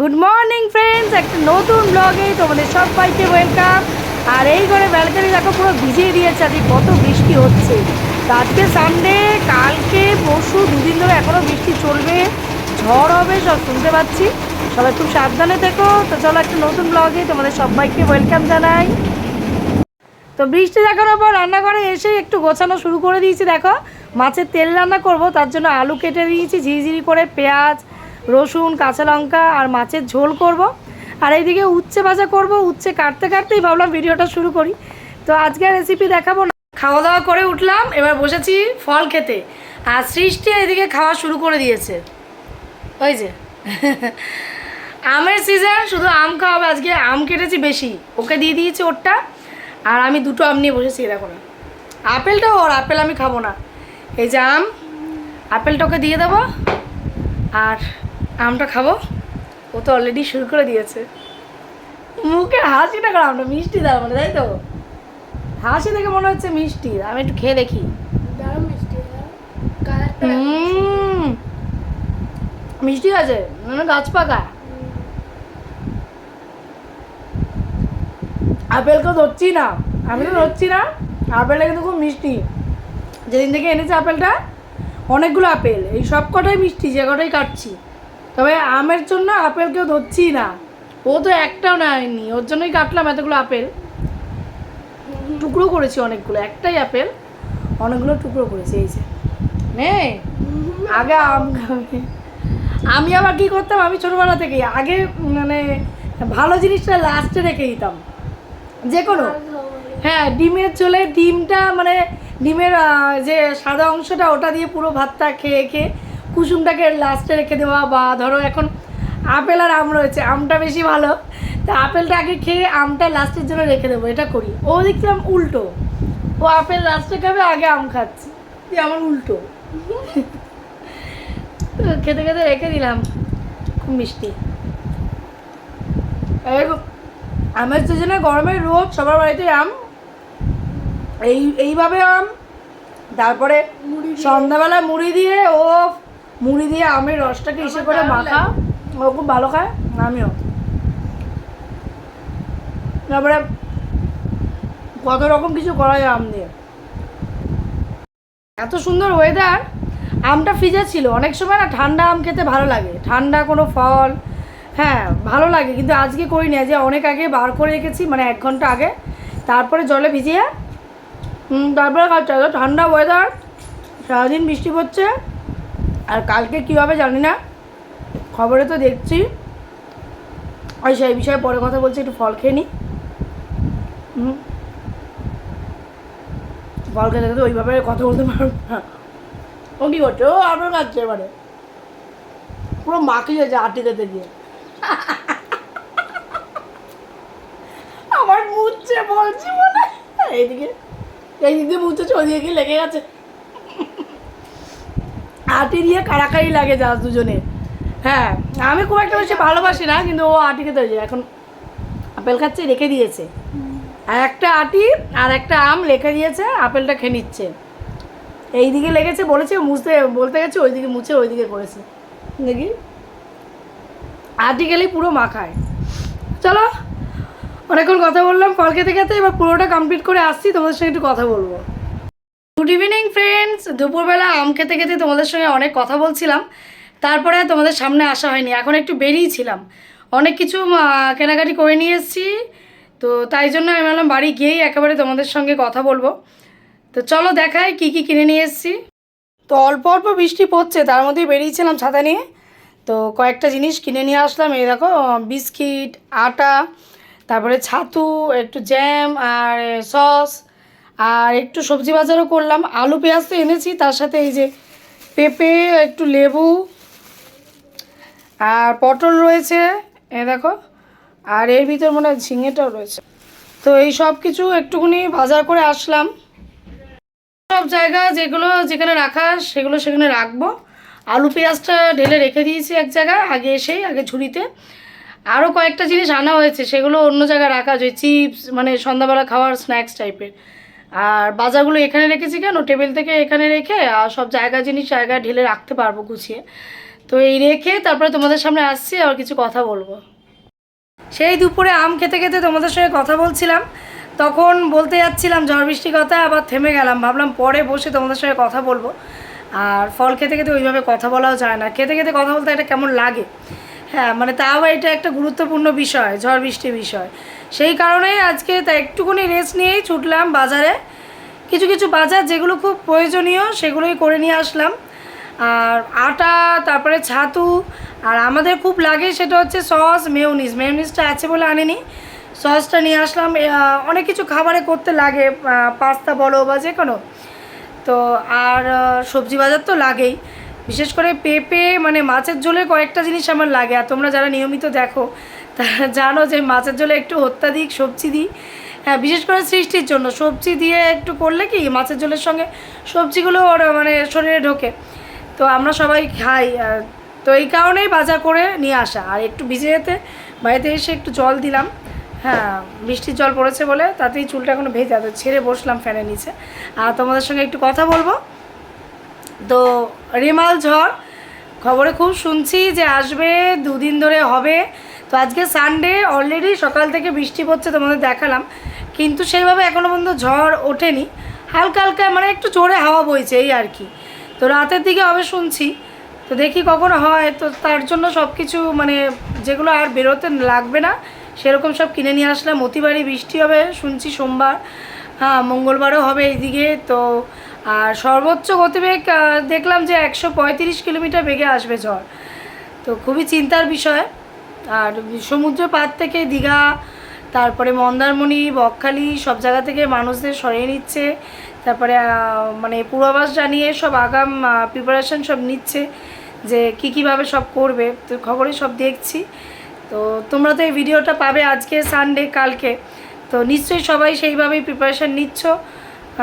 Good morning friends একটা নতুন ব্লগে তোমাদের সবাইকে ওয়েলকাম আর এই ঘরে ব্যালকানি দেখো, পুরো ভিজিয়ে দিয়েছে, আজকে কত বৃষ্টি হচ্ছে। আজকে সানডে কালকে, পরশু দুদিন ধরে এখনও বৃষ্টি চলবে। ঝড় হবে, সব শুনতে পাচ্ছি। সবাই খুব সাবধানে থেকো। তো চলো একটা নতুন ব্লগে তোমাদের সবাইকে ওয়েলকাম জানাই। তো বৃষ্টি দেখানোর পর রান্নাঘরে এসে একটু গোছানো শুরু করে দিয়েছি, দেখো। মাছের তেল রান্না করব, তার জন্য আলু কেটে দিয়েছি, ঝিরিঝিরি করে পেঁয়াজ রসুন, কাঁচা লঙ্কা আর মাছের ঝোল করব। আর এইদিকে উচ্ছে ভাজা করব, উচ্ছে কাটতে কাটতেই ভাবলাম ভিডিওটা শুরু করি। তো আজকে রেসিপি দেখাবো না। খাওয়া দাওয়া করে উঠলাম, এবার বসেছি ফল খেতে। আর সৃষ্টি এদিকে খাওয়া শুরু করে দিয়েছে। ওই যে। আমের সিজন শুধু আম খাওয়াবে আজকে আম কেটেছি বেশি। ওকে দিয়ে দিয়েছি ওরটা। আর আমি দুটো আম নিয়ে বসেছি দেখো না। আপেলটা ওর, আপেল আমি খাব না। এই যে আম, আপেলটা ওকে দিয়ে দেবো। আর আমটা খাব? ও তো অলরেডি শুরু করে দিয়েছে। মুখের হাসিটা খারাপ আমটা মিষ্টি দাও মানে তাই তো? হাসি দেখে মনে হচ্ছে মিষ্টি আমি একটু খেয়ে দেখি। মিষ্টি মিষ্টি আছে মানে গাছ পাকা। আপেলকে ধরছি না আমি তো ধরছি না আপেলটা কিন্তু খুব মিষ্টি। যেদিন থেকে এনেছে আপেলটা অনেকগুলো আপেল এই সব কটাই মিষ্টি যে কটাই কাটছি। তবে আমের জন্য আপেল কেউ ধরছি না। ও তো একটাও নেয়নি, ওর জন্যই কাটলাম এতগুলো আপেল। টুকরো করেছি অনেকগুলো, একটাই আপেল, অনেকগুলো টুকরো করেছি, এই যে। নে, আগে আম খাবে। আমি আবার কি করতাম, আমি ছোটবেলা থেকে আগে মানে ভালো জিনিসটা লাস্টে রেখে দিতাম। যে কোনো হ্যাঁ ডিমের চলে ডিমটা মানে ডিমের যে সাদা অংশটা, ওটা দিয়ে পুরো ভাতটা খেয়ে খেয়ে কুসুমটাকে লাস্টে রেখে দেওয়া বা ধরো এখন আপেল আর আম রয়েছে আমটা বেশি ভালো। তা আপেলটা আগে খেয়ে আমটা লাস্টের জন্য রেখে দেবো এটা করি। ও দেখছিলাম উল্টো। ও আপেল লাস্টে খাবে আগে আম খাচ্ছে। দিয়ে আমার উল্টো। খেতে খেতে রেখে দিলাম। খুব মিষ্টি। আমের সিজনে গরমের রোদ সবার বাড়িতে আম এই এইভাবে আম তারপরে সন্ধ্যাবেলা মুড়ি দিয়ে ও মুড়ি দিয়ে আমের রসটাকে ইসে করে মাখা। ও খুব ভালো খায় আমিও। তারপরে কত রকম কিছু করা যায় আম দিয়ে। এত সুন্দর ওয়েদার আমটা ফ্রিজে ছিল। অনেক সময় না ঠান্ডা আম খেতে ভালো লাগে। ঠান্ডা কোনো ফল হ্যাঁ ভালো লাগে। কিন্তু আজকে করিনি যে অনেক আগে বার করে রেখেছি মানে এক ঘণ্টা আগে। তারপরে জলে ভিজিয়ে তারপরে খাচ্ছি। ঠান্ডা ওয়েদার সারাদিন বৃষ্টি পড়ছে। আর কালকে কী হবে জানি না। খবরে তো দেখছি। আর সেই বিষয়ে পরে কথা বলছি, একটু ফল খেয়ে নিই ফল খেতে খেতে ওইভাবে কথা বলতে পারব না। ও কী করছে? ও আপনার কাছে এবারে। পুরো মাখিয়েছে আটি খেতে গিয়ে। আমার মুচ্ছে বলছি বলে এইদিকে এইদিকে মুছেছে ওদিকে কি লেগে গেছে? আটি দিয়ে কাড়াকাড়ি লাগে যা দুজনে। হ্যাঁ আমি খুব একটা বেশি ভালোবাসি না, কিন্তু ও আটি খেতে হয়েছে এখন আপেল খাচ্ছে, রেখে দিয়েছে। আর একটা আটি আর একটা আম রেখে দিয়েছে, আপেলটা খেয়ে নিচ্ছে। এই দিকে লেগেছে, বলেছে, মুছতে, বলতে গেছে, ওইদিকে মুছে, ওইদিকে করেছে। দেখি। আটি গেলেই পুরো মাখায়। চলো, অনেকক্ষণ কথা বললাম ফল খেতে খেতে এবার পুরোটা কমপ্লিট করে আসছি, তোমাদের সঙ্গে একটু কথা বলব। গুড ইভিনিং ফ্রেন্ডস দুপুরবেলা আম খেতে খেতে তোমাদের সঙ্গে অনেক কথা বলছিলাম। তারপরে তোমাদের সামনে আসা হয়নি। এখন একটু বেরিয়েছিলাম অনেক কিছু কেনাকাটি করে নিয়ে এসেছি। তো তাই জন্য আমি ভাবলাম বাড়ি গিয়েই একেবারে তোমাদের সঙ্গে কথা বলব। তো চলো দেখাই কি কি কিনে নিয়ে এসেছি। তো অল্প অল্প বৃষ্টি পড়ছে, তার মধ্যেই বেরিয়েছিলাম ছাতা নিয়ে। তো কয়েকটা জিনিস কিনে নিয়ে আসলাম। এই দেখো, বিস্কিট, আটা, তারপরে ছাতু, একটু জ্যাম, আর সস আর একটু সবজি বাজারও করলাম। আলু, পেঁয়াজ তো এনেছি, তার সাথে এই যে পেঁপে, একটু লেবু আর পটল রয়েছে, এ দেখো, আর এর ভিতর মনে হয় ঝিঙেটাও রয়েছে। তো এই সব কিছু একটুখানি বাজার করে আসলাম। সব জায়গা যেগুলো যেখানে রাখা, সেগুলো সেখানে রাখব। আলু, পেঁয়াজটা ঢেলে রেখে দিয়েছি এক জায়গায় আগে এসেই, আগে ঝুড়িতে। আরও কয়েকটা জিনিস আনা হয়েছে, সেগুলো অন্য জায়গায় রাখা আছে চিপস মানে সন্ধ্যাবেলা খাওয়ার স্ন্যাক্স টাইপের। আর বাজারগুলো এখানে রেখেছি কেন? টেবিল থেকে এখানে রেখে, আর সব জায়গা জিনিস জায়গায় ঢেলে রাখতে পারব গুছিয়ে। তো এই রেখে তারপরে তোমাদের সামনে আসছি, আর কিছু কথা বলব। সেই দুপুরে আম খেতে খেতে তোমাদের সঙ্গে কথা বলছিলাম। তখন বলতে যাচ্ছিলাম, ঝড় বৃষ্টি কথা, আবার থেমে গেলাম। ভাবলাম পরে বসে তোমাদের সঙ্গে কথা বলব। আর ফল খেতে খেতে ওইভাবে কথা বলাও যায় না। খেতে খেতে কথা বলতে এটা কেমন লাগে? হ্যাঁ মানে তাও এটা একটা গুরুত্বপূর্ণ বিষয়, ঝড় বৃষ্টির বিষয়। সেই কারণেই আজকে তা একটুখানি রেস্ট নিয়েই ছুটলাম বাজারে। কিছু কিছু বাজার যেগুলো খুব প্রয়োজনীয় সেগুলোই করে নিয়ে আসলাম। আর আটা, তারপরে ছাতু, আর আমাদের খুব লাগে সেটা হচ্ছে সস, মেয়নিজ। মেয়নিজটা আছে বলে আনিনি। সসটা নিয়ে আসলাম। অনেক কিছু খাবারে করতে লাগে পাস্তা বলো বা যে কোনো। তো আর সবজি বাজার তো লাগেই। বিশেষ করে পেঁপে মানে মাছের ঝোলে কয়েকটা জিনিস আমার লাগে। আর তোমরা যারা নিয়মিত দেখো তারা জানো যে মাছের ঝোলে একটু অত্যাধিক সবজি দিই। হ্যাঁ বিশেষ করে সৃষ্টির জন্য। সবজি দিয়ে একটু করলে কি মাছের ঝোলের সঙ্গে সবজিগুলো ওর মানে শরীরে ঢোকে। তো আমরা সবাই খাই। তো এই কারণেই বাজার করে নিয়ে আসা। আর একটু ভিজে যেতে, বাড়িতে এসে একটু জল দিলাম। হ্যাঁ বৃষ্টির জল পড়েছে বলে তাতেই চুলটা এখনও ভেজা। তো ছেড়ে বসলাম ফ্যানের নিচে। আর তোমাদের সঙ্গে একটু কথা বলব। তো রেমাল ঝড়, খবরে খুব শুনছি যে আসবে, দুদিন ধরে হবে। তো আজকে সানডে অলরেডি সকাল থেকে বৃষ্টি পড়ছে তোমাদের দেখালাম, কিন্তু সেইভাবে এখনও পর্যন্ত ঝড় ওঠেনি। হালকা হালকা মানে একটু জোরে হাওয়া বইছে এই আর কি। তো রাতের দিকে হবে শুনছি, তো দেখি কখন হয়, তো তার জন্য সব কিছু মানে যেগুলো আর বেরোতে লাগবে না, সেরকম সব কিনে নিয়ে আসলাম। অতিবারই বৃষ্টি হবে, শুনছি সোমবার হ্যাঁ মঙ্গলবারও হবে এইদিকে। তো আর সর্বোচ্চ গতিবেগ দেখলাম যে একশো পঁয়ত্রিশ কিলোমিটার বেগে আসবে ঝড়। তো খুবই চিন্তার বিষয়। আর সমুদ্র পাড় থেকে দীঘা, তারপরে মন্দারমণি, বকখালি সব জায়গা থেকে মানুষদের সরিয়ে নিচ্ছে। তারপরে মানে পূর্বাভাস জানিয়ে সব আগাম প্রিপারেশন সব নিচ্ছে যে কী কীভাবে সব করবে। তো খবরে সব দেখছি। তো তোমরা তো এই ভিডিওটা পাবে আজকে সানডে কালকে। তো নিশ্চয়ই সবাই সেইভাবেই প্রিপারেশান নিচ্ছ।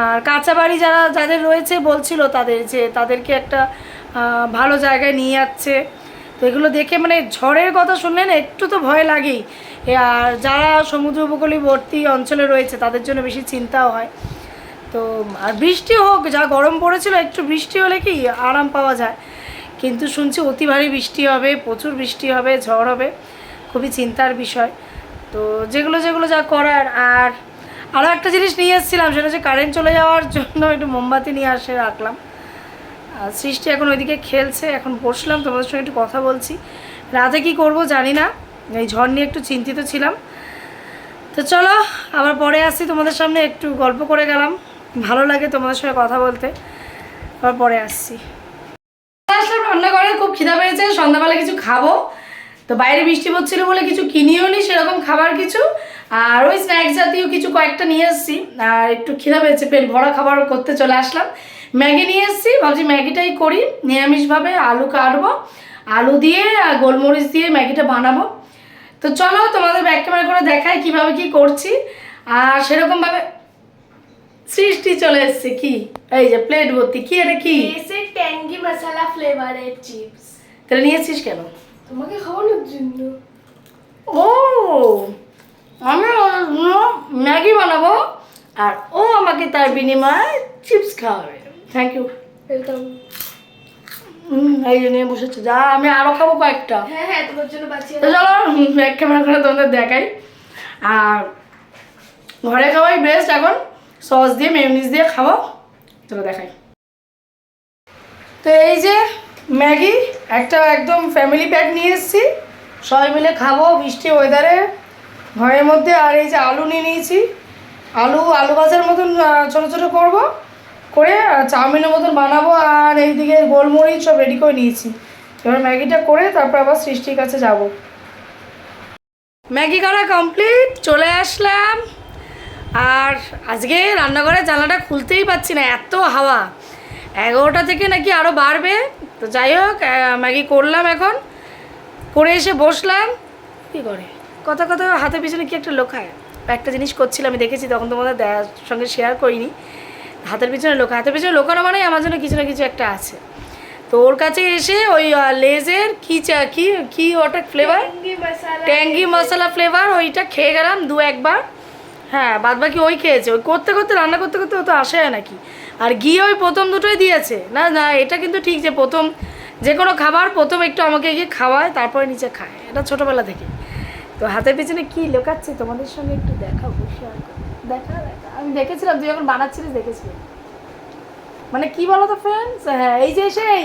আর কাঁচা বাড়ি যারা, যাদের রয়েছে বলছিল তাদের যে, তাদেরকে একটা ভালো জায়গায় নিয়ে যাচ্ছে তো এগুলো দেখে মানে ঝড়ের কথা শুনলে না একটু তো ভয় লাগেই। আর যারা সমুদ্র উপকূলীবর্তী অঞ্চলে রয়েছে, তাদের জন্য বেশি চিন্তাও হয়। তো, আর বৃষ্টি হোক, যা গরম পড়েছিল, একটু বৃষ্টি হলে কি আরাম পাওয়া যায়। কিন্তু শুনছি অতি ভারী বৃষ্টি হবে, প্রচুর বৃষ্টি হবে, ঝড় হবে, খুবই চিন্তার বিষয়। তো, যেগুলো যেগুলো যা করার, আর আরও একটা জিনিস নিয়ে এসেছিলাম, সেটা হচ্ছে কারেন্ট চলে যাওয়ার জন্য একটু মোমবাতি নিয়ে আসে রাখলাম। সৃষ্টি এখন ওইদিকে খেলছে, এখন বসলাম, তোমাদের সঙ্গে একটু কথা বলছি। রাতে কি করব জানি না, এই ঝড় নিয়ে একটু চিন্তিত ছিলাম। তো চলো, আবার পরে আসছি তোমাদের সামনে, একটু গল্প করে গেলাম। ভালো লাগে তোমাদের সঙ্গে কথা বলতে। আবার পরে আসছি। আসলাম রান্নাঘরে, খুব খিদা পেয়েছে, সন্ধ্যাবেলা কিছু খাব। তো বাইরে বৃষ্টি পড়ছিল বলে কিছু কিনিও নি, সেরকম খাবার কিছু। আর ওই স্ন্যাক্স জাতীয় কিছু কয়েকটা নিয়ে এসেছি। আর একটু খিদা পেয়েছে, পেট ভরা খাবার করতে চলে আসলাম। ম্যাগি নিয়ে এসেছি ভাবছি ম্যাগিটাই করি নিরামিষভাবে আলু কাটবো আলু দিয়ে আর গোলমরিচ দিয়ে ম্যাগিটা বানাবো। তো চলো তোমাদের ব্যাক ক্যামেরা করে দেখাই কীভাবে কি করছি। আর সেরকমভাবে সৃষ্টি চলে এসছে কি? এই যে প্লেট ভর্তি কি এটা কি? ট্যাঙ্গি মশলা ফ্লেভারের চিপস তাহলে নিয়েছিস কেন? তোমাকে খাওয়ানোর জন্য। ও আমি ম্যাগি বানাবো আর ও আমাকে তার বিনিময়ে চিপস খাওয়াবে। থ্যাংক ইউ ওয়েলকাম এই যে নিয়ে বসেছে। যা আমি আরও খাব কয়েকটা। হ্যাঁ হ্যাঁ তোমার জন্য বাঁচিয়ে চলো ব্যাক ক্যামেরা করে তোমাদের দেখাই। আর ঘরে খাওয়াই বেস্ট এখন সস দিয়ে মেয়নিজ দিয়ে খাব। চলো দেখাই। তো এই যে ম্যাগি একটা একদম ফ্যামিলি প্যাক নিয়ে এসেছি। সবাই মিলে খাব বৃষ্টি ওয়েদারে ঘরের মধ্যে আর এই যে আলু নিয়ে নিয়েছি। আলু আলু ভাজার মতন ছোটো ছোটো করব। করে চাউমিনের মতন বানাবো আর এইদিকে গোলমরিচ সব রেডি করে নিয়েছি। এবার ম্যাগিটা করে তারপর আবার সৃষ্টির কাছে যাব। ম্যাগি করা কমপ্লিট চলে আসলাম। আর আজকে রান্নাঘরের জানলাটা খুলতেই পাচ্ছি না, এত হাওয়া। এগারোটা থেকে নাকি আরও বাড়বে। তো যাই হোক ম্যাগি করলাম এখন। করে এসে বসলাম। কী করে? কথা কথা হাতের পিছনে কি একটা লোকায় একটা জিনিস করছিলাম, আমি দেখেছি, তখন তোমাদের সঙ্গে শেয়ার করিনি। হাতের পিছনে লোক হাতের পিছনে লোকানো মানে আমার জন্য কিছু না কিছু একটা আছে। তো ওর কাছে এসে ওই লেজের কি চা কি কি ওটা ফ্লেভার ট্যাঙ্গি মশলা ফ্লেভার ওইটা খেয়ে গেলাম দু একবার। হ্যাঁ বাদ বাকি ওই খেয়েছে। ওই করতে করতে রান্না করতে করতে ও তো আসে নাকি? আর ঘি ওই প্রথম দুটোই দিয়েছে। না না এটা কিন্তু ঠিক যে প্রথম যে কোনো খাবার প্রথম একটু আমাকে গিয়ে খাওয়ায় তারপরে নিচে খায়। এটা ছোটোবেলা থেকে তো হাতের পিছনে কী লোকাচ্ছে তোমাদের সঙ্গে একটু দেখাবো শেয়ার করো। দেখা দেখা আমি দেখেছিলাম তুই যখন বানাচ্ছিলিস দেখেছিলাম মানে কি বলো তো ফ্রেন্ডস হ্যাঁ এই যে সেই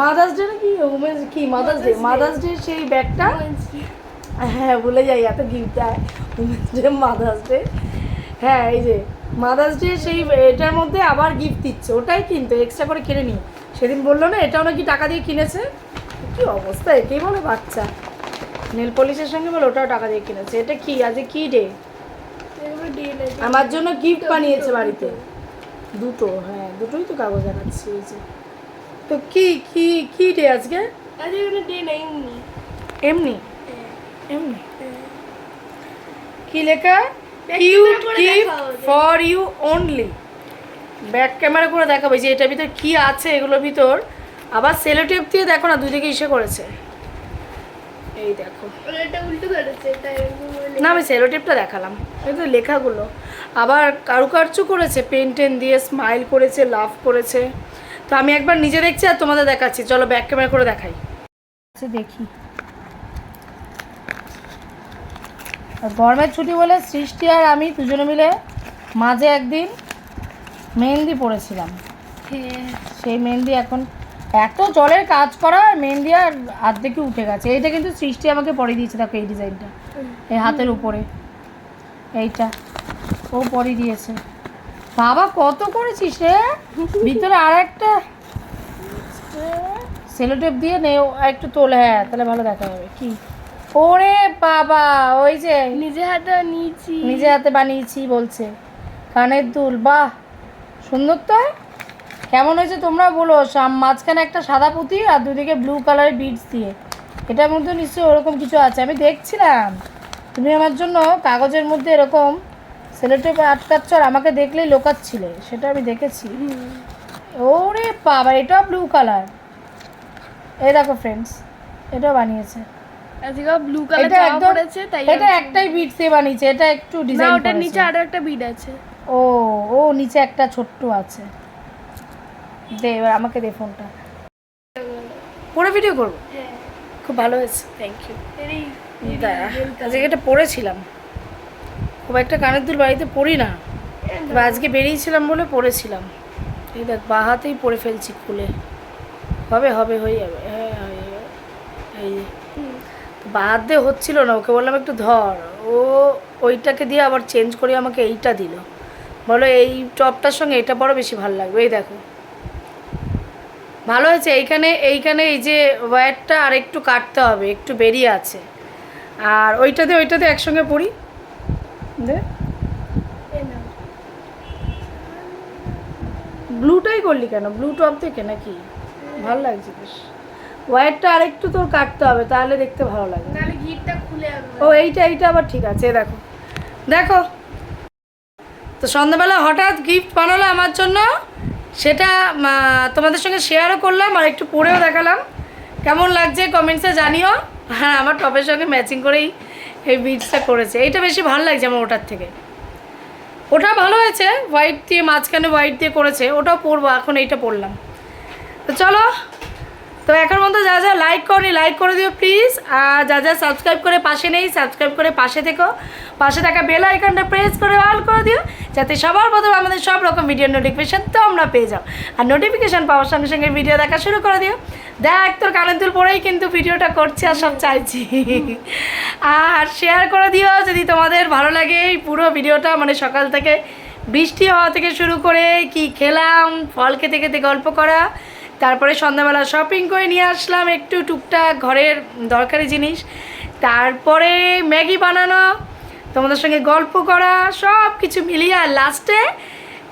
মাদার্স ডে নাকি? উমেন্স কি মাদার্স ডে মাদার্স ডে সেই ব্যাগটা? হ্যাঁ ভুলে যাই এত গিফট দেয়। উমেন্স ডে মাদার্স ডে হ্যাঁ এই যে মাদার্স ডে সেই এটার মধ্যে আবার গিফট দিচ্ছে। ওটাই কিন্তু এক্সট্রা করে কিনে নি সেদিন বলল না এটাও নাকি টাকা দিয়ে কিনেছে? কি অবস্থা একেই বলে বাচ্চা। নেল পলিশের সঙ্গে বলে ওটাও টাকা দিয়ে কিনেছে। এটা কি আজকে কি ডে আমার জন্য গিফট বানিয়েছে বাড়িতে। দুটো হ্যাঁ দুটোই তো কাগজ দেখাচ্ছি এই যে। তো কি কি কি ডে আজকে? এমনি। এমনি? কি লেখা? Cute gift for you only back camera করে দেখাবো যে এটার ভিতর কি আছে এগুলোর ভিতর। আবার সেলোটেপ দিয়ে দেখো না দুদিকে ইসে করেছে। এই দেখো। এটা উল্টো ধরেছে এটা এরকম করে না আমি সেলোটেপটা দেখালাম। এই তো লেখাগুলো। আবার কারুকার্য করেছে পেন টেন দিয়ে স্মাইল করেছে লাভ করেছে। তো আমি একবার নিজে দেখছি আর তোমাদের দেখাচ্ছি। চলো ব্যাক ক্যামেরা করে দেখাই। আচ্ছা দেখি। গরমের ছুটি বলে সৃষ্টি আর আমি দুজনে মিলে মাঝে একদিন মেহেন্দি পড়েছিলাম হ্যাঁ। সেই মেহেন্দি এখন এত জলের কাজ করা মেহেন্দি আর আর্ধেকে উঠে গেছে। এইটা কিন্তু সৃষ্টি আমাকে পরে দিয়েছে দেখো এই ডিজাইনটা। এই হাতের উপরে। এইটা। ও পরে দিয়েছে। বাবা কত করেছিস রে? ভিতরে আর একটা সেলোটেপ দিয়ে নে একটু তোলে। হ্যাঁ তাহলে ভালো দেখা যাবে কি? ওরে বাবা ওই যে। নিজে হাতে নিয়েছি নিজে হাতে বানিয়েছি বলছে। কানের দুল বাহ! সুন্দর তো। কেমন হয়েছে তোমরা বলো। মাঝখানে একটা সাদা পুঁতি আর দুদিকে ব্লু কালারের বিডস দিয়ে। এটার মধ্যে নিশ্চয়ই ওরকম কিছু আছে। আমি দেখছিলাম। তুমি আমার জন্য কাগজের মধ্যে এরকম সেলোটেপ আটকাচ্ছ আর আমাকে দেখলেই লোকাচ্ছিলে। সেটা আমি দেখেছি। ওরে বাবা এটাও ব্লু কালার এই দেখো ফ্রেন্ডস এটাও বানিয়েছে। ব্লু কালার এটা তাই এটা একটাই বিট দিয়ে বানিয়েছে এটা একটু না ডিজাইন ওটার নিচে আরও একটা বিড আছে। ও ও নিচে একটা ছোট্ট আছে। দে এবার আমাকে দে ফোনটা পরে ভিডিও করব? হ্যাঁ। খুব ভালো হয়েছে থ্যাংক ইউ আজকে এটা পড়েছিলাম। খুব একটা কানের দুল বাড়িতে পড়ি না। আজকে বেরিয়েছিলাম বলে পড়েছিলাম। এই দেখ বা হাতেই পড়ে ফেলছি খুলে। হবে হবে হয়ে যাবে। হ্যাঁ হয়ে যাবে এই বা হাত দিয়ে হচ্ছিল না ওকে বললাম একটু ধর। ও ওইটাকে দিয়ে আবার চেঞ্জ করে আমাকে এইটা দিল। বলো এই টপটার সঙ্গে এটা বড় বেশি ভালো লাগবে। এই দেখো। ভালো হয়েছে এইখানে এইখানে এই যে ওয়্যারটা আর একটু কাটতে হবে একটু বেরিয়ে আছে। আর ওইটাতে ওইটাতে একসঙ্গে পড়ি। দে। ব্লুটাই করলি কেন? ব্লু টপ থেকে নাকি? ভালো লাগছে বেশ। ওয়্যারটা আর একটু তোর কাটতে হবে তাহলে দেখতে ভালো গিটটা খুলে ও এইটা এইটা আবার ঠিক আছে দেখো। দেখো। তো সন্ধ্যাবেলা হঠাৎ গিফট বানালো আমার জন্য। সেটা তোমাদের সঙ্গে শেয়ারও করলাম আর একটু পরেও দেখালাম। কেমন লাগছে কমেন্টসে জানিও। হ্যাঁ আমার টপের সঙ্গে ম্যাচিং করেই এই বিচটা করেছে। এইটা বেশি ভালো লাগছে আমার ওটার থেকে। ওটা ভালো হয়েছে হোয়াইট দিয়ে, মাঝখানে হোয়াইট দিয়ে করেছে। ওটাও পরবো, এখন এইটা পরলাম। তো চলো তো এখন মতো যা যা লাইক করনি লাইক করে দিও প্লিজ আর যা যা সাবস্ক্রাইব করে পাশে নেই সাবস্ক্রাইব করে পাশে থেকো। পাশে থাকা বেল আইকনটা প্রেস করে অল করে দিও, যাতে সবার প্রথমে আমাদের সব রকম ভিডিও নোটিফিকেশান তোমরা পেয়ে যাও। আর নোটিফিকেশান পাওয়ার সঙ্গে সঙ্গে ভিডিও দেখা শুরু করে দিও। দেখ, তোর দুল পরেই কিন্তু ভিডিওটা করছি আর সব চাইছি। আর শেয়ার করে দিও, যদি তোমাদের ভালো লাগে এই পুরো ভিডিওটা মানে সকাল থেকে বৃষ্টি হওয়া থেকে শুরু করে কি খেলাম, ফল খেতে খেতে গল্প করা। তারপরে সন্ধ্যাবেলা শপিং করে নিয়ে আসলাম একটু টুকটাক ঘরের দরকারি জিনিস। তারপরে ম্যাগি বানানো, তোমাদের সঙ্গে গল্প করা সব কিছু মিলিয়ে আর লাস্টে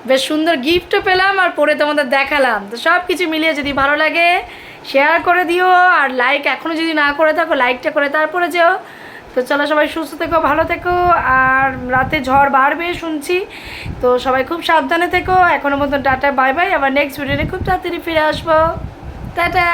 বেশ সুন্দর গিফটও পেলাম আর পরে তোমাদের দেখালাম। তো সব কিছু মিলিয়ে যদি ভালো লাগে শেয়ার করে দিও আর লাইক এখনও যদি না করে থাকো লাইকটা করে তারপরে যেও। তো চলো সবাই সুস্থ থেকো, ভালো থেকো, আর রাতে ঝড় বাড়বে শুনছি। তো সবাই খুব সাবধানে থেকো, এখনও মতন টাটা, বাই বাই। আবার নেক্সট ভিডিওতে খুব তাড়াতাড়ি ফিরে আসব। টাটা।